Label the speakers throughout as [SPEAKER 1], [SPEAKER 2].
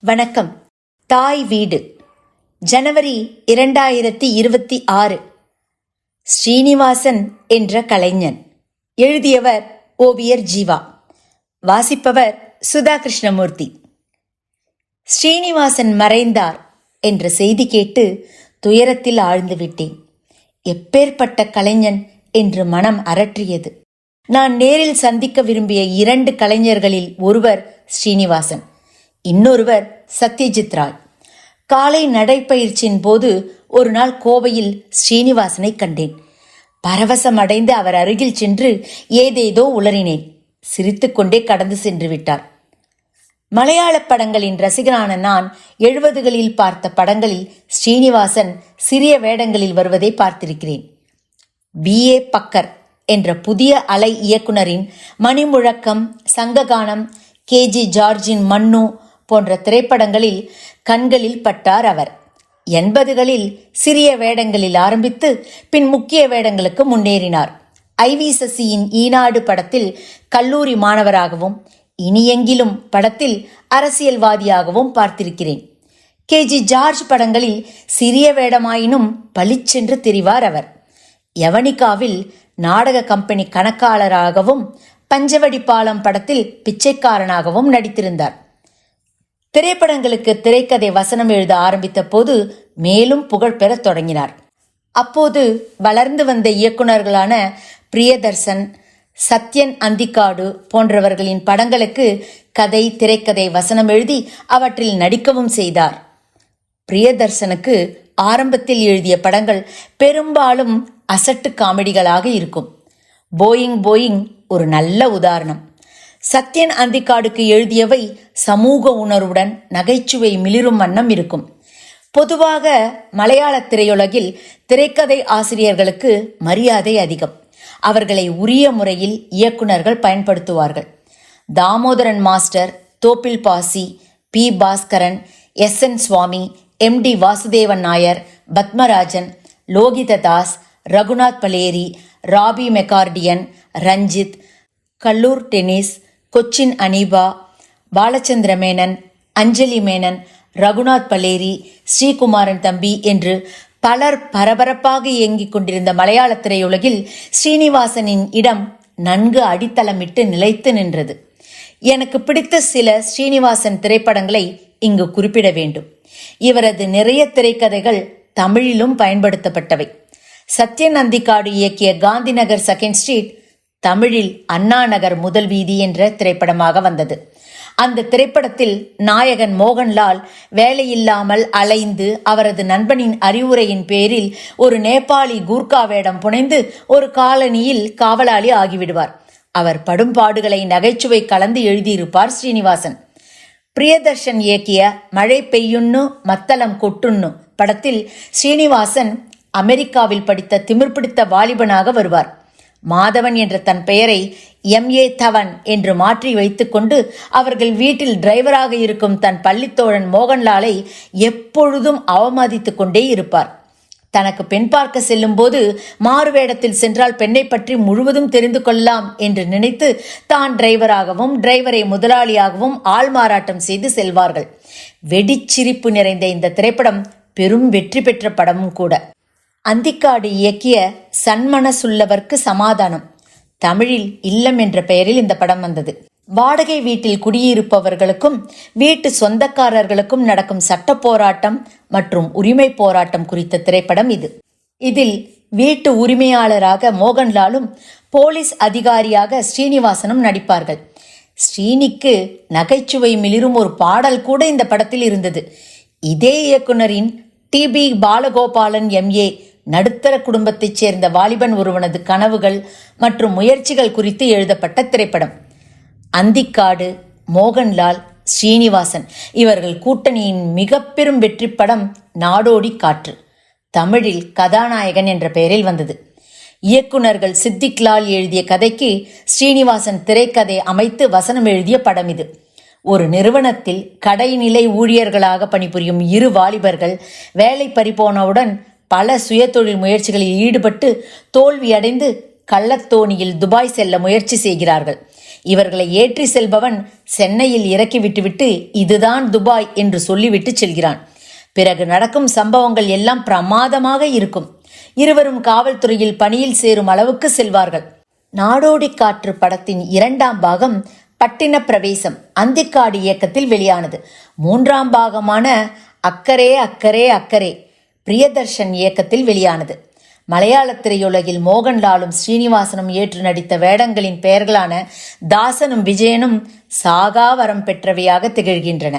[SPEAKER 1] வணக்கம். தாய் வீடு. ஜனவரி இரண்டாயிரத்தி இருபத்தி ஆறு. ஸ்ரீனிவாசன் என்ற கலைஞன். எழுதியவர் ஓவியர் ஜீவா. வாசிப்பவர் சுதா கிருஷ்ணமூர்த்தி ஸ்ரீனிவாசன் மறைந்தார் என்ற செய்தி கேட்டு துயரத்தில் ஆழ்ந்து விட்டேன். எப்பேற்பட்ட கலைஞன் என்று மனம் அரற்றியது. நான் நேரில் சந்திக்க விரும்பிய இரண்டு கலைஞர்களில் ஒருவர் ஸ்ரீனிவாசன். இன்னொருவர் சத்யஜித் ராய். காலை நடைப்பயிற்சியின் போது ஒரு நாள் கோவையில் ஸ்ரீனிவாசனை கண்டேன். பரவசம் அடைந்து அவர் அருகில் சென்று ஏதேதோ உளறினேன். சிரித்துக்கொண்டே கடந்து சென்று விட்டார். மலையாள படங்களின் ரசிகனான நான் எழுபதுகளில் பார்த்த படங்களில் ஸ்ரீனிவாசன் சிறிய வேடங்களில் வருவதை பார்த்திருக்கிறேன். பி. ஏ. பக்கர் என்ற புதிய அலை இயக்குனரின் மணிமுழக்கம் சங்ககானம் கே. ஜி. ஜார்ஜின் மன்னு போன்ற திரைப்படங்களில் கண்களில் பட்டார் அவர். எண்பதுகளில் சிறிய வேடங்களில் ஆரம்பித்து பின் முக்கிய வேடங்களுக்கு முன்னேறினார். ஐவி சசியின் ஈனாடு படத்தில் கல்லூரி மாணவராகவும் இனியெங்கிலும் படத்தில் அரசியல்வாதியாகவும் பார்த்திருக்கிறேன். கே. ஜி. ஜார்ஜ் படங்களில் சிறிய வேடமாயினும் பளிச்சென்று தெரிவார் அவர். யவனிகாவில் நாடக கம்பெனி கணக்காளராகவும் பஞ்சவடி பாலம் படத்தில் பிச்சைக்காரனாகவும் நடித்திருந்தார். திரைப்படங்களுக்கு திரைக்கதை வசனம் எழுத ஆரம்பித்த போது மேலும் புகழ் பெறத் தொடங்கினார். அப்போது வளர்ந்து வந்த இயக்குனர்களான பிரியதர்சன் சத்யன் அந்திக்காடு போன்றவர்களின் படங்களுக்கு கதை திரைக்கதை வசனம் எழுதி அவற்றில் நடிக்கவும் செய்தார். பிரியதர்சனுக்கு ஆரம்பத்தில் எழுதிய படங்கள் பெரும்பாலும் அசட்டு காமெடிகளாக இருக்கும். போயிங் போயிங் ஒரு நல்ல உதாரணம். சத்யன் அந்திக்காடுக்கு எழுதியவை சமூக உணர்வுடன் நகைச்சுவை மிளிரும் வண்ணம் இருக்கும். பொதுவாக மலையாள திரையுலகில் திரைக்கதை ஆசிரியர்களுக்கு மரியாதை அதிகம். அவர்களை உரிய முறையில் இயக்குனர்கள் பயன்படுத்துவார்கள். Damodaran master Thoppil Bhasi P. Bhaskaran S. N. Swamy M. T. Vasudevan Nair Padmarajan Lohithadas Raghunath Paleri Rafi Mecartin Ranjith Kalloor Dennis Cochin Haneefa Balachandra Menon Anjali Menon Raghunath Paleri Sreekumaran Thampi என்று பலர் பரபரப்பாக இயங்கிக் கொண்டிருந்த மலையாள திரையுலகில் ஸ்ரீனிவாசனின் இடம் நன்கு அடித்தளமிட்டு நிலைத்து நின்றது. எனக்கு பிடித்த சில ஸ்ரீனிவாசன் திரைப்படங்களை இங்கு குறிப்பிட வேண்டும். இவரது நிறைய திரைக்கதைகள் தமிழிலும் பயன்படுத்தப்பட்டவை. சத்யன் இயக்கிய காந்தி நகர் செகண்ட் ஸ்ட்ரீட் தமிழில் அண்ணா நகர் முதல் வீதி என்ற திரைப்படமாக வந்தது. அந்த திரைப்படத்தில் நாயகன் மோகன்லால் வேலையில்லாமல் அலைந்து அவரது நண்பனின் அறிவுரையின் பேரில் ஒரு நேபாளி கூர்கா வேடம் புனைந்து ஒரு காலனியில் காவலாளி ஆகிவிடுவார். அவர் படும் பாடுகளை நகைச்சுவை கலந்து எழுதியிருப்பார் ஸ்ரீனிவாசன். பிரியதர்ஷன் இயக்கிய மழை பெய்யுன்னு மத்தளம் கொட்டுன்னு படத்தில் ஸ்ரீனிவாசன் அமெரிக்காவில் படித்த திமிர் பிடித்த வாலிபனாக வருவார். மாதவன் என்ற தன் பெயரை எம் ஏ தவன் என்று மாற்றி வைத்துக்கொண்டு அவர்கள் வீட்டில் டிரைவராக இருக்கும் தன் பள்ளித்தோழன் மோகன்லாலை எப்பொழுதும் அவமதித்து கொண்டே இருப்பார். தனக்கு பெண் பார்க்க செல்லும் போது மாறுவேடத்தில் சென்றால் பெண்ணை பற்றி முழுவதும் தெரிந்து கொள்ளலாம் என்று நினைத்து தான் டிரைவராகவும் டிரைவரை முதலாளியாகவும் ஆள் மாறாட்டம் செய்து செல்வார்கள். வெடிச்சிரிப்பு நிறைந்த இந்த திரைப்படம் பெரும் வெற்றி பெற்ற படமும் கூட. அந்திக்காடு இயக்கிய சன்மனசுள்ளவர்க்கு சமாதானம். தமிழில் இல்லம் என்ற பெயரில் இந்த படம் வந்தது. வாடகை வீட்டில் குடியிருப்பவர்களுக்கும் வீட்டு சொந்தக்காரர்களுக்கும் நடக்கும் சட்ட போராட்டம் மற்றும் உரிமை போராட்டம் குறித்த திரைப்படம் இது. இதில் வீட்டு உரிமையாளராக மோகன்லாலும் போலீஸ் அதிகாரியாக ஸ்ரீனிவாசனும் நடிப்பார்கள். ஸ்ரீனிக்கு நகைச்சுவை மிளிரும் ஒரு பாடல் கூட இந்த படத்தில் இருந்தது. இதே இயக்குனரின் டி பி பாலகோபாலன் எம்ஏ நடுத்தர குடும்பத்தைச் சேர்ந்த வாலிபன் ஒருவனது கனவுகள் மற்றும் முயற்சிகள் குறித்து எழுதப்பட்ட திரைப்படம். அந்திக்காடு மோகன்லால் ஸ்ரீனிவாசன் இவர்கள் கூட்டணியின் மிக பெரும் வெற்றி படம் நாடோடி காற்று. தமிழில் கதாநாயகன் என்ற பெயரில் வந்தது. இயக்குனர்கள் சித்திக்லால் எழுதிய கதைக்கு ஸ்ரீனிவாசன் திரைக்கதை அமைத்து வசனம் எழுதிய படம் இது. ஒரு நிறுவனத்தில் கடைநிலை ஊழியர்களாக பணிபுரியும் இரு வாலிபர்கள் வேலை பறிபோனவுடன் பல சுயதொழில் முயற்சிகளில் ஈடுபட்டு தோல்வியடைந்து கள்ளத்தோணியில் துபாய் செல்ல முயற்சி செய்கிறார்கள். இவர்களை ஏற்றி செல்பவன் சென்னையில் இறக்கி விட்டுவிட்டு இதுதான் துபாய் என்று சொல்லிவிட்டு செல்கிறான். பிறகு நடக்கும் சம்பவங்கள் எல்லாம் பிரமாதமாக இருக்கும். இருவரும் காவல்துறையில் பணியில் சேரும் அளவுக்கு செல்வார்கள். நாடோடி காற்று படத்தின் இரண்டாம் பாகம் பட்டின பிரவேசம் அந்திக்காடு இயக்கத்தில் வெளியானது. மூன்றாம் பாகமான அக்கரே அக்கரே அக்கரே பிரியதர்ஷன் இயக்கத்தில் வெளியானது. மலையாள திரையுலகில் மோகன்லாலும் ஸ்ரீனிவாசனும் ஏற்று நடித்த வேடங்களின் பெயர்களான தாசனும் விஜயனும் சாகா வரம் பெற்றவையாக திகழ்கின்றன.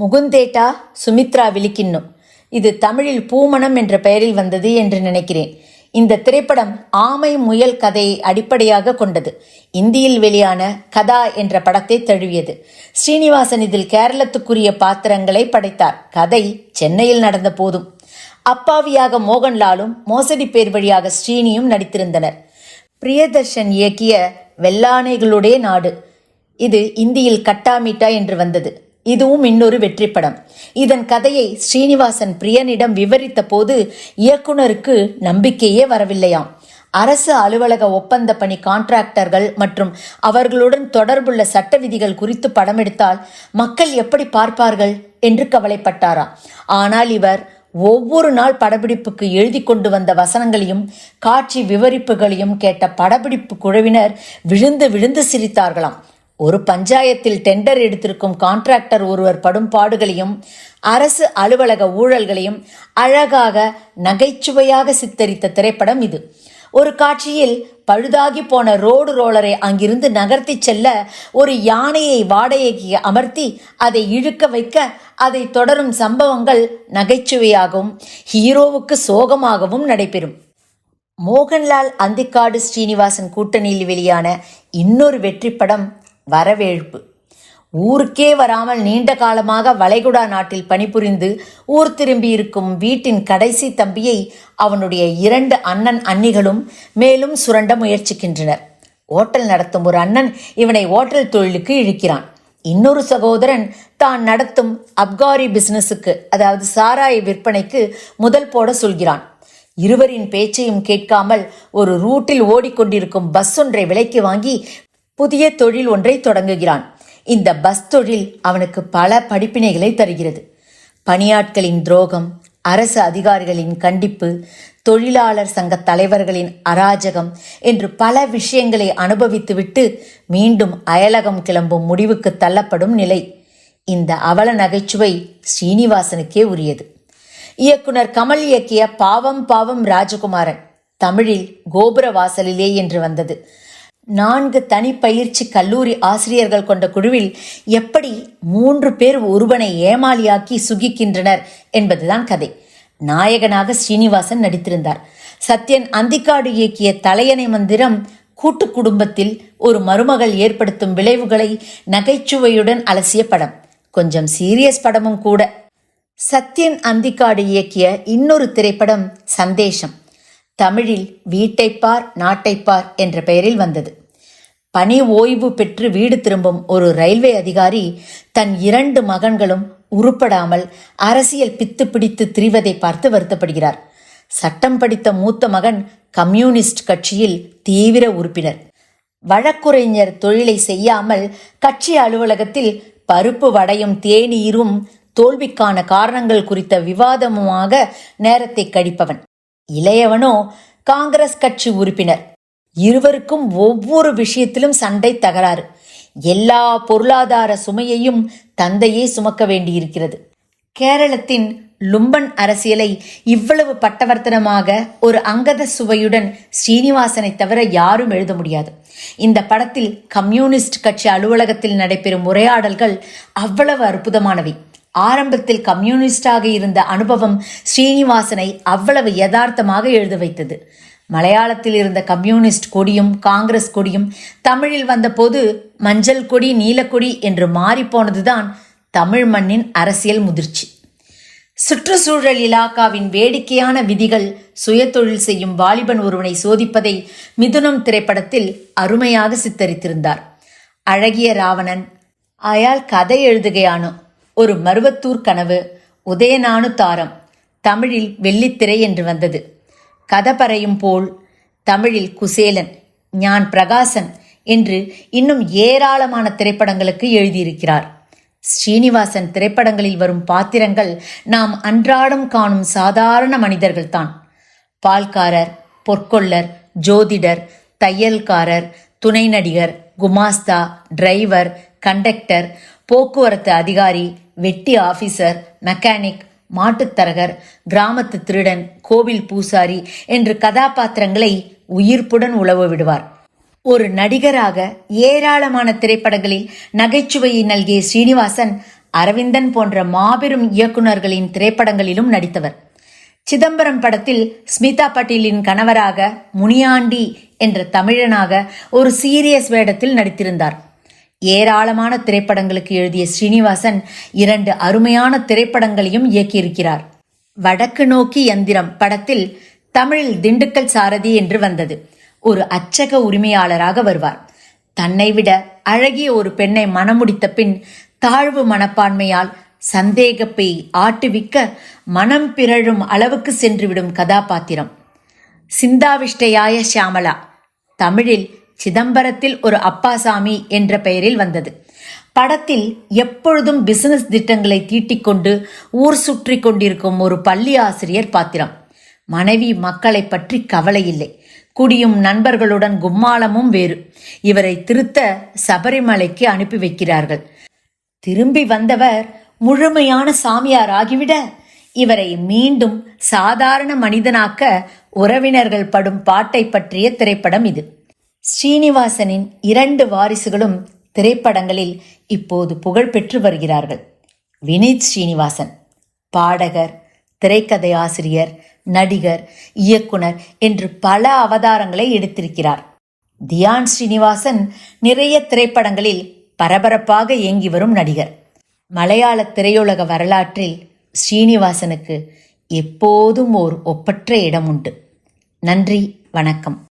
[SPEAKER 1] முகுந்தேட்டா சுமித்ரா விழிக்கின்னும் இது தமிழில் பூமணம் என்ற பெயரில் வந்தது என்று நினைக்கிறேன். இந்த திரைப்படம் ஆமை முயல் கதையை அடிப்படையாக கொண்டது. இந்தியில் வெளியான கதா என்ற படத்தை தழுவியது. ஸ்ரீனிவாசன் இதில் கேரளத்துக்குரிய பாத்திரங்களை படைத்தார். கதை சென்னையில் நடந்த போதும். அப்பாவியாக மோகன்லாலும் மோசடி பேர் வழியாக ஸ்ரீனியும் நடித்திருந்தனர். பிரியதர்ஷன் இயக்கிய வெள்ளானைகளுடைய நாடு. இது இந்தியில் கட்டாமிட்டா என்று வந்தது. இதுவும் இன்னொரு வெற்றி படம் இதன் கதையை ஸ்ரீனிவாசன் பிரியனிடம் விவரித்த போது இயக்குனருக்கு நம்பிக்கையே வரவில்லையாம். அரசு அலுவலக ஒப்பந்த பணி கான்ட்ராக்டர்கள் மற்றும் அவர்களுடன் தொடர்புள்ள சட்ட விதிகள் குறித்து படமெடுத்தால் மக்கள் எப்படி பார்ப்பார்கள் என்று கவலைப்பட்டாராம். ஆனால் இவர் ஒவ்வொரு நாள் படப்பிடிப்புக்கு எழுதி கொண்டு வந்த வசனங்களையும் காட்சி விவரிப்புகளையும் கேட்ட படப்பிடிப்பு குழுவினர் விழுந்து விழுந்து சிரித்தார்களாம். ஒரு பஞ்சாயத்தில் டெண்டர் எடுத்திருக்கும் கான்ட்ராக்டர் ஒருவர் படும் பாடுகளையும் அரசு அலுவலக ஊழல்களையும் அழகாக நகைச்சுவையாக சித்தரித்த திரைப்படம் இது. ஒரு காட்சியில் பழுதாகி போன ரோடு ரோலரை அங்கிருந்து நகர்த்தி செல்ல ஒரு யானையை வாடகைக்கு அமர்த்தி அதை இழுக்க வைக்க அதை தொடரும் சம்பவங்கள் நகைச்சுவையாகவும் ஹீரோவுக்கு சோகமாகவும் நடைபெறும். மோகன்லால் அந்திக்காடு ஸ்ரீனிவாசன் கூட்டணியில் வெளியான இன்னொரு வெற்றி படம் வரவேற்பு. ஊருக்கே வராமல் நீண்ட காலமாக வளைகுடா நாட்டில் பணிபுரிந்து ஊர் திரும்பி இருக்கும் வீட்டின் கடைசி தம்பியை அவனுடைய இரண்டு அண்ணன் அண்ணிகளும் மேலும் சுரண்ட முயற்சிக்கின்றனர். ஓட்டல் நடத்தும் ஒரு அண்ணன் இவனை ஓட்டல் தொழிலுக்கு இழுக்கிறான். இன்னொரு சகோதரன் தான் நடத்தும் அப்காரி பிசினஸுக்கு அதாவது சாராய விற்பனைக்கு முதல் போட சொல்கிறான். இருவரின் பேச்சையும் கேட்காமல் ஒரு ரூட்டில் ஓடிக்கொண்டிருக்கும் பஸ் ஒன்றை விலைக்கு வாங்கி புதிய தொழில் ஒன்றை தொடங்குகிறான். இந்த பஸ் தொழில் அவனுக்கு பல படிப்பினைகளை தருகிறது. பணியாட்களின் துரோகம் அரசு அதிகாரிகளின் கண்டிப்பு தொழிலாளர் சங்க தலைவர்களின் அராஜகம் என்று பல விஷயங்களை அனுபவித்துவிட்டு மீண்டும் அயலகம் கிளம்பும் முடிவுக்கு தள்ளப்படும் நிலை. இந்த அவல நகைச்சுவை ஸ்ரீனிவாசனுக்கே உரியது. இயக்குனர் கமல் இயக்கிய பாவம் பாவம் ராஜகுமாரன் தமிழில் கோபுர வாசலிலே என்று வந்தது. நான்கு தனிப்பயிற்சி கல்லூரி ஆசிரியர்கள் கொண்ட குழுவில் எப்படி மூன்று பேர் ஒருவனை ஏமாளியாக்கி சுகிக்கின்றனர் என்பதுதான் கதை. நாயகனாக ஸ்ரீனிவாசன் நடித்திருந்தார். சத்யன் அந்திக்காடு இயக்கிய தலையணை மந்திரம் கூட்டு குடும்பத்தில் ஒரு மருமகள் ஏற்படுத்தும் விளைவுகளை நகைச்சுவையுடன் அலசிய படம். கொஞ்சம் சீரியஸ் படமும் கூட. சத்யன் அந்திக்காடு இயக்கிய இன்னொரு திரைப்படம் சந்தேஷம். தமிழில் வீட்டைப்பார் நாட்டைப்பார் என்ற பெயரில் வந்தது. பணி ஓய்வு பெற்று வீடு திரும்பும் ஒரு ரயில்வே அதிகாரி தன் இரண்டு மகன்களும் உருப்படாமல் அரசியல் பித்து பிடித்து திரிவதை பார்த்து வருத்தப்படுகிறார். சட்டம் படித்த மூத்த மகன் கம்யூனிஸ்ட் கட்சியில் தீவிர உறுப்பினர். வழக்குரைஞர் தொழிலை செய்யாமல் கட்சி அலுவலகத்தில் பருப்பு வடையும் தேநீரும் தோல்விக்கான காரணங்கள் குறித்த விவாதமுமாக நேரத்தை கழிப்பவன். இளையவனோ காங்கிரஸ் கட்சி உறுப்பினர். இருவருக்கும் ஒவ்வொரு விஷயத்திலும் சண்டை தகராறு. எல்லா பொருளாதார சுமையையும் தந்தையே சுமக்க வேண்டியிருக்கிறது. கேரளத்தின் லும்பன் அரசியலை இவ்வளவு பட்டவர்த்தனமாக ஒரு அங்கத சுவையுடன் ஸ்ரீனிவாசனை தவிர யாரும் எழுத முடியாது. இந்த படத்தில் கம்யூனிஸ்ட் கட்சி அலுவலகத்தில் நடைபெறும் உரையாடல்கள் அவ்வளவு அற்புதமானவை. ஆரம்பத்தில் கம்யூனிஸ்டாக இருந்த அனுபவம் ஸ்ரீனிவாசனை அவ்வளவு யதார்த்தமாக எழுத வைத்தது. மலையாளத்தில் இருந்த கம்யூனிஸ்ட் கொடியும் காங்கிரஸ் கொடியும் தமிழில் வந்தபோது மஞ்சள் கொடி நீலக்கொடி என்று மாறிப்போனதுதான் தமிழ் மண்ணின் அரசியல் முதிர்ச்சி. சுற்றுச்சூழல் இலாக்காவின் வேடிக்கையான விதிகள் சுயதொழில் செய்யும் வாலிபன் ஒருவனை சோதிப்பதை மிதுனம் திரைப்படத்தில் அருமையாக சித்தரித்திருந்தார். அழகிய ராவணன் ஆயால் கதை எழுதுகையானோ? ஒரு மருவத்தூர் கனவு உதயநானு தாரம் தமிழில் வெள்ளித்திரை என்று வந்தது. கதபறையும் போல் தமிழில் குசேலன் ஞான் பிரகாசன் என்று இன்னும் ஏராளமான திரைப்படங்களுக்கு எழுதியிருக்கிறார். ஸ்ரீனிவாசன் திரைப்படங்களில் வரும் பாத்திரங்கள் நாம் அன்றாடம் காணும் சாதாரண மனிதர்கள்தான். பால்காரர் பொற்கொள்ளர் ஜோதிடர் தையல்காரர் துணை நடிகர் குமாஸ்தா டிரைவர் கண்டக்டர் போக்குவரத்து அதிகாரி வெட்டி ஆபீசர் மெக்கானிக் மாட்டுத்தரகர் கிராமத்து திருடன் கோவில் பூசாரி என்று கதாபாத்திரங்களை உயிர்ப்புடன் உழவு விடுவார். ஒரு நடிகராக ஏராளமான திரைப்படங்களில் நகைச்சுவையை நல்கிய ஸ்ரீனிவாசன் அரவிந்தன் போன்ற மாபெரும் இயக்குனர்களின் திரைப்படங்களிலும் நடித்தவர். சிதம்பரம் படத்தில் ஸ்மிதா பட்டீலின் கணவராக முனியாண்டி என்ற தமிழனாக ஒரு சீரியஸ் வேடத்தில் நடித்திருந்தார். ஏராளமான திரைப்படங்களுக்கு எழுதிய ஸ்ரீனிவாசன் இரண்டு அருமையான திரைப்படங்களையும் இயக்கியிருக்கிறார். வடக்கு நோக்கி எந்திரம் படத்தில் தமிழில் திண்டுக்கல் சாரதி என்று வந்தது. ஒரு அச்சக உரிமையாளராக வருவார். தன்னை விட அழகிய ஒரு பெண்ணை மணமுடித்த பின் தாழ்வு மனப்பான்மையால் சந்தேகப்பை ஆட்டுவிக்க மனம் பிறழும் அளவுக்கு சென்றுவிடும் கதாபாத்திரம். சிந்தாவிஷ்டையாய ஷியாமலா. தமிழில் சிதம்பரத்தில் ஒரு அப்பாசாமி என்ற பெயரில் வந்தது. படத்தில் எப்பொழுதும் பிசினஸ் திட்டங்களை தீட்டிக்கொண்டு ஊர் சுற்றி கொண்டிருக்கும் ஒரு பள்ளி ஆசிரியர் பாத்திரம். மனைவி மக்களை பற்றி கவலை இல்லை குடியும் நண்பர்களுடன் கும்மாளமும் வேறு. இவரை திருத்த சபரிமலைக்கு அனுப்பி வைக்கிறார்கள். திரும்பி வந்தவர் முழுமையான சாமியார் ஆகிவிட. இவரை மீண்டும் சாதாரண மனிதனாக்க உறவினர்கள் படும் பாட்டை பற்றிய திரைப்படம் இது. ஸ்ரீனிவாசனின் இரண்டு வாரிசுகளும் திரைப்படங்களில் இப்போது புகழ் பெற்று வருகிறார்கள். வினீத் ஸ்ரீனிவாசன் பாடகர் திரைக்கதை ஆசிரியர் நடிகர் இயக்குனர் என்று பல அவதாரங்களை எடுத்திருக்கிறார். தியான் ஸ்ரீனிவாசன் நிறைய திரைப்படங்களில் பரபரப்பாக இயங்கி வரும் நடிகர். மலையாள திரையுலக வரலாற்றில் ஸ்ரீனிவாசனுக்கு எப்போதும் ஓர் ஒப்பற்ற இடம் உண்டு நன்றி வணக்கம்.